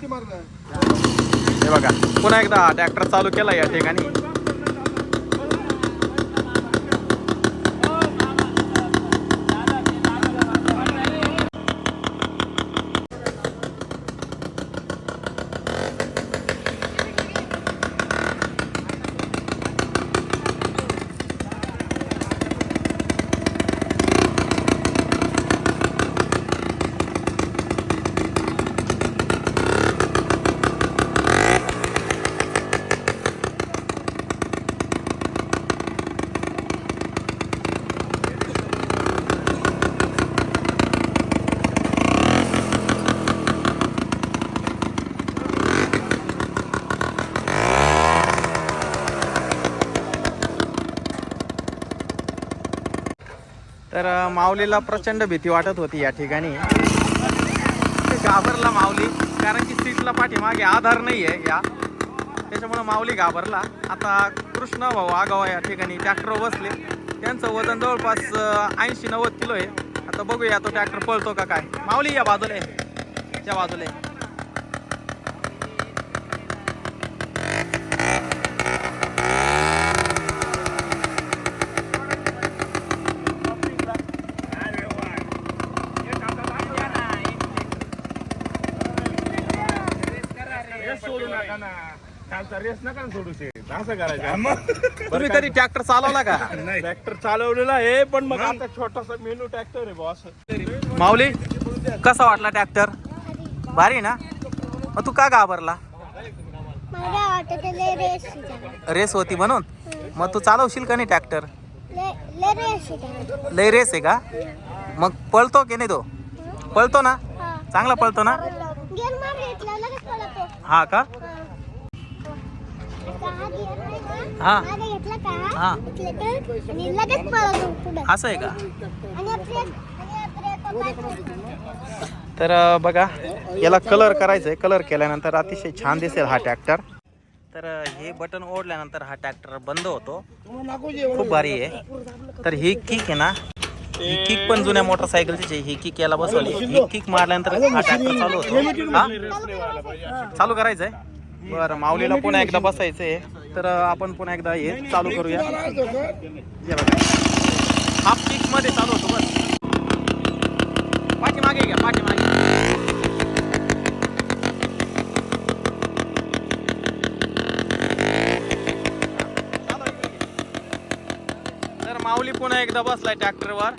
हे बघा पुन्हा एकदा ट्रॅक्टर चालू केला या ठिकाणी. तर माऊलीला प्रचंड भीती वाटत होती या ठिकाणी. घाबरला माऊली कारण की सीटला पाठीमागे आधार नाही आहे या. त्याच्यामुळं माऊली घाबरला. आता कृष्ण भाऊ आगाव या ठिकाणी ट्रॅक्टर बसले. त्यांचं वजन जवळपास ऐंशी नव्वद किलो आहे. आता बघूया तो ट्रॅक्टर पळतो का काय. माऊली या बाजूला आहे. त्या बाजूला आहे. सोडू नका ना कालचा रेस नका ना सोडू शे असं करायचं. तुम्ही कधी ट्रॅक्टर चालवला का? ट्रॅक्टर चालवलेला आहे पण मग आता छोटासा मेनू ट्रॅक्टर आहे बॉस माऊली कसा वाटला ट्रॅक्टर भारी ना? मग तू का घाबरला? रेस होती. म्हणून? मग तू चालवशील का नाही ट्रॅक्टर लय रेस आहे का? मग पळतो की नाही तो? पळतो ना? हा. चांगला पळतो ना. हा का? हा. हा आहे हा. हा. असं आहे का? तर बघा याला कलर करायचा आहे कलर केल्यानंतर अतिशय छान दिसेल हा ट्रॅक्टर तर हे बटन ओढल्यानंतर हा ट्रॅक्टर बंद होतो खूप भारी आहे तर ही किक आहे ना ही किक पण जुन्या मोटरसायकलची आहे. ही किक याला बसवली ही किक मारल्यानंतर हा ट्रॅक्टर चालू होतो हा चालू करायचंय बरं माऊलीला पुन्हा एकदा बसायचंय. तर अं, आपण पुन्हा एकदा हे चालू करूया. हे बघा. हाफ किकमध्ये चालू होतो बस. पाठीमागे घ्या पाठीमागे चालू इकडे घे. तर माऊली पुन्हा एकदा बसलाय ट्रॅक्टरवर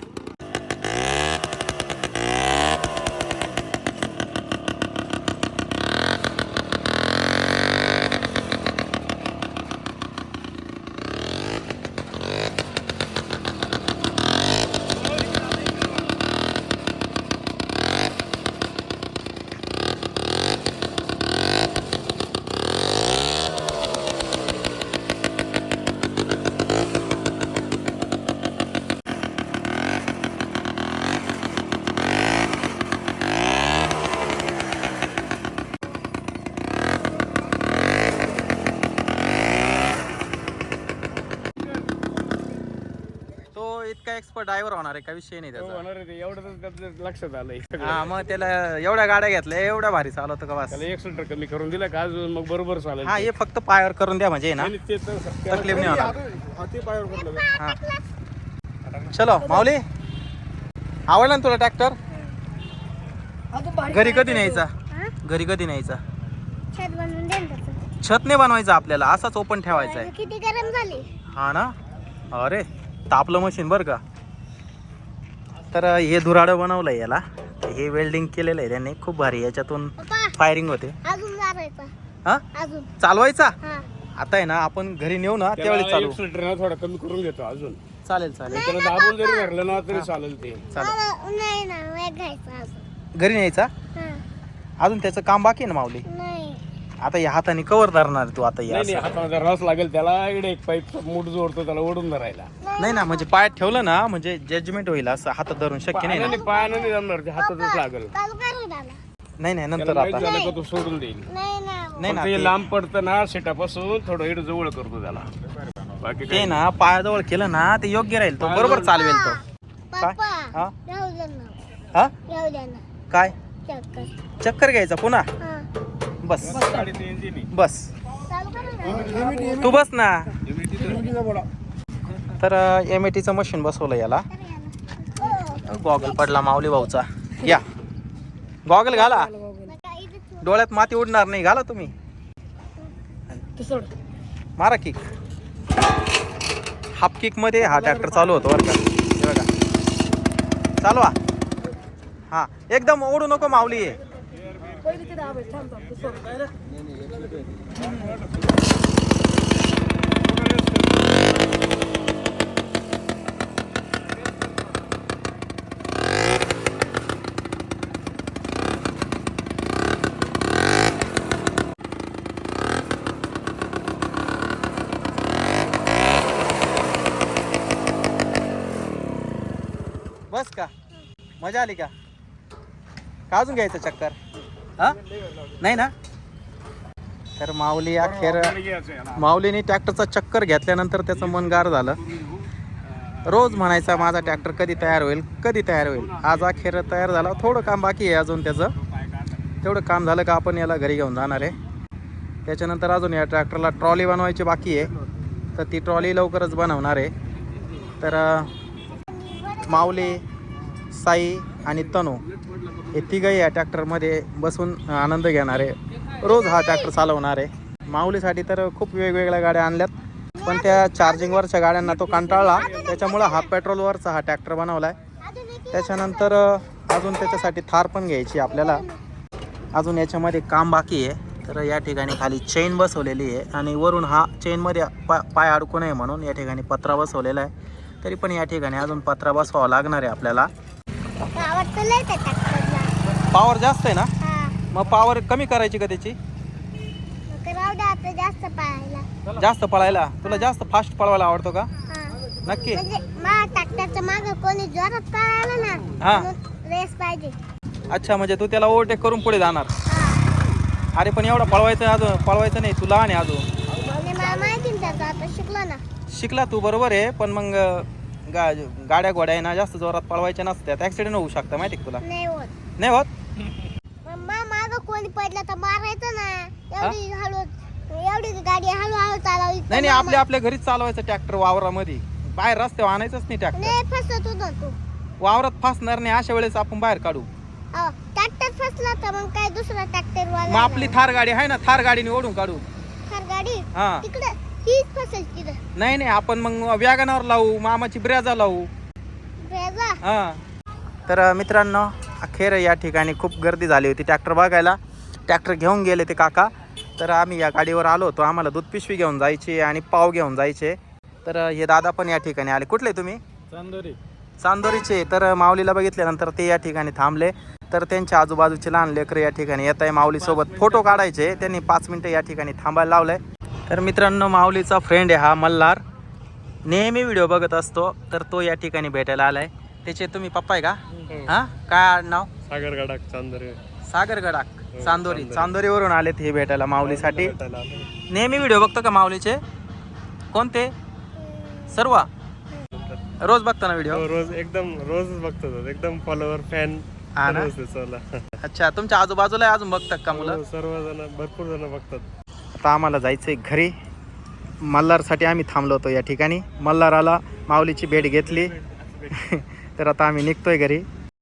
तो इतका एक्सपर्ट ड्रायव्हर होणार आहे का विषय नाही त्याचा. होणार आहे ते. एवढं तर त्याचं लक्षात आलंय. हा मग त्याला एवढ्या गाड्या घेतल्या एवढ्या भारी चालवतो का बस. त्याला एक सिलेंडर कमी करून दिला का अजून मग बरोबर चालेल हा हे फक्त पायावर करून द्या म्हणजे ना. आणि ते तर तकलीफ नाही होणार. हाती पायावर का? हा. चलो माऊली. आवडला ना तुला ट्रॅक्टर घरी कधी न्यायचा? हा? घरी कधी न्यायचा? छत बनवून दे ना त्याचं. छत नाही बनवायचं आपल्याला असाच ओपन ठेवायचा आहे. किती गरम झाली. हा ना? अरे. तापलं मशीन बरं का? तर हे धुराडं बनवलंय याला. हे वेल्डिंग केलेलं आहे त्यांनी. खूप भारी. याच्यातून फायरिंग होते. अजून मारायचा हा? अजून. चालवायचा? हा. आता आहे ना आपण घरी नेऊ ना त्यावेळी चालू. थोडा कमी करून घेतो अजून. चालेल चालेल. त्याला दाबून जरी धरलं ना तरी चालेल ते. चालेल. घरी न्यायचा? हा. अजून त्याचं काम बाकी आहे ना माऊली? नाही. आता या हाताने कवर धरणार तू आता या नाही नाही रस लागेल त्याला. इकडे एक पाईप मूठ जोडतो त्याला ओढून धरायला. नाही ना म्हणजे पायात ठेवलं ना म्हणजे जजमेंट होईल असं. हातात धरून शक्य नाही ना. पायाने पायाने नाही जमणार ते हातातच लागेल. नाही नाही नंतर माहीत आता. झालं का तो सोडून देईल. नाही ना. नाही ना फक्त हे ते- लांब पडतं ना सेटापासून थोडं इकडे जवळ करतो त्याला. बाकी ते ना पायाजवळ केलं ना ते योग्य राहील तो. बरोबर चालवेल तो. काय? पप्पा हा? राहू दे ना. हा? राहू दे ना. काय? चक्कर. चक्कर घ्यायचा पुन्हा? हा. बस. बस. तू बस ना. तर एम ए टीचं मशीन बसवलं याला. गॉगल पडला माऊली भाऊचा. या. गॉगल घाला. डोळ्यात माती उडणार नाही. घाला तुम्ही. मारा किक हाफ किकमध्ये हा ट्रॅक्टर चालू होतो बरं का. बघा. चालवा. हा. एकदम ओढू नको माऊली. आहे बस का? मजा आली का? का अजून घ्यायचं चक्कर? हा? नाही ना? तर माऊली अखेर माऊलीने ट्रॅक्टरचा चक्कर घेतल्यानंतर त्याचं मन गार झालं. रोज म्हणायचा माझा ट्रॅक्टर कधी तयार होईल? कधी तयार होईल? आज अखेर तयार झाला. थोडं काम बाकी आहे अजून त्याचं. तेवढं काम झालं का आपण याला घरी घेऊन जाणार आहे. त्याच्यानंतर अजून या ट्रॅक्टरला ट्रॉली बनवायची बाकी आहे. तर ती ट्रॉली लवकरच बनवणार आहे. तर माऊली साई आणि तनू हे तिघही या ट्रॅक्टरमध्ये बसून आनंद घेणार. आहे रोज हा ट्रॅक्टर चालवणार. आहे माऊलीसाठी तर खूप वेगवेगळ्या गाड्या आणल्यात पण त्या चार्जिंगवरच्या गाड्यांना तो कंटाळला. त्याच्यामुळं हा पेट्रोलवरचा हा ट्रॅक्टर बनवला आहे त्याच्यानंतर अजून त्याच्यासाठी थार पण घ्यायची आपल्याला. अजून याच्यामध्ये काम बाकी आहे. तर या ठिकाणी खाली चेन बसवलेली आहे आणि वरून हा चेनमध्ये पा पाय अडकू नये म्हणून या ठिकाणी पत्रा बसवलेला आहे. तरी पण या ठिकाणी अजून पत्रा बसवावा लागणार आहे आपल्याला आवडतं लय त्या ट्रॅक्टरला पॉवर जास्त आहे ना? हा. मग पॉवर कमी करायची का त्याची? मग राहू द्या आता जास्त पाहायला जास्त पळायला? तुला जास्त फास्ट पळवायला आवडतो का? हा. नक्की. म्हणजे मा ट्रॅक्टरच्या माग कोणी जोरात पळायला ना हा. म्हणून रेस पाहिजे. अच्छा म्हणजे तू त्याला ओव्हरटेक करून पुढे जाणार. हा. अरे पण एवढं पळवायचं अजून पळवायचं नाही. तू लहान आहे अजून. म्हणजे मला माहिती ना त्याचं आता शिकलो ना. शिकला तू बरोबर आहे. पण मग गा गाड्या गोड्या आहे ना जास्त जोरात पळवायच्या नसत्यात ऍक्सिडेंट होऊ शकतं माहिती का तुला? नाही होत. नाही होत? माग कोणी पडलं तर मारायचं ना. एवढी हळू एवढी गाडी हळूहळू चालवली तर नाही आपल्या आपल्या घरीच चालवायचं ट्रॅक्टर वावरामध्ये. बाहेर रस्त्यावर आणायचंच नाही ट्रॅक्टर. नाही फसत होता तू. वावरात फासणार नाही अशा वेळेस आपण बाहेर काढू. ट्रॅक्टर फसला तर मग काय दुसरा ट्रॅक्टर मग आपली थार गाडी आहे ना थार गाडीने ओढून काढू. थार गाडी? हा. तिकडे हीच फसेल तिथं. नाही नाही आपण मग वॅगनावर लावू मामाची ब्रेजा लावू. ब्रेजा हा. तर मित्रांनो अखेर या ठिकाणी खूप गर्दी झाली होती. ट्रॅक्टर बघायला ट्रॅक्टर घेऊन गेले ते काका. तर आम्ही या गाडीवर आलो होतो. आम्हाला दूध पिशवी घेऊन जायची आणि पाव घेऊन जायचे. तर हे दादा पण या ठिकाणी आले. कुठले तुम्ही? चांदोरी. चांदोरीचे. तर माऊलीला बघितल्यानंतर ते या ठिकाणी थांबले. तर त्यांच्या आजूबाजूचे लहान लेकरं या ठिकाणी येत आहे. माऊलीसोबत फोटो काढायचे. त्यांनी पाच मिनटं या ठिकाणी थांबायला लावलंय. तर मित्रांनो माऊलीचा फ्रेंड आहे हा मल्हार. नेहमी व्हिडिओ बघत असतो. तर तो या ठिकाणी भेटायला आलाय. त्याचे तुम्ही पप्पा आहे का? हा. काय नाव? सागर गडाक चांदोरी. सागर गडाक चांदोरी. चांदोरीवरून आलेत हे भेटायला माऊलीसाठी. नेहमी व्हिडिओ बघतो का माऊलीचे? कोणते? सर्व. रोज बघतो ना व्हिडिओ? रोज एकदम रोजच बघतो. एकदम फॉलोवर फॅन हा ना? अच्छा तुमच्या आजूबाजूला अजून बघतात का मुलं? सर्वजण भरपूर जण बघतात. आता आम्हाला जायचंय घरी. मल्हारसाठी आम्ही थांबलो होतो या ठिकाणी. मल्हाराला माऊलीची भेट घेतली. तर आता आम्ही निघतोय घरी.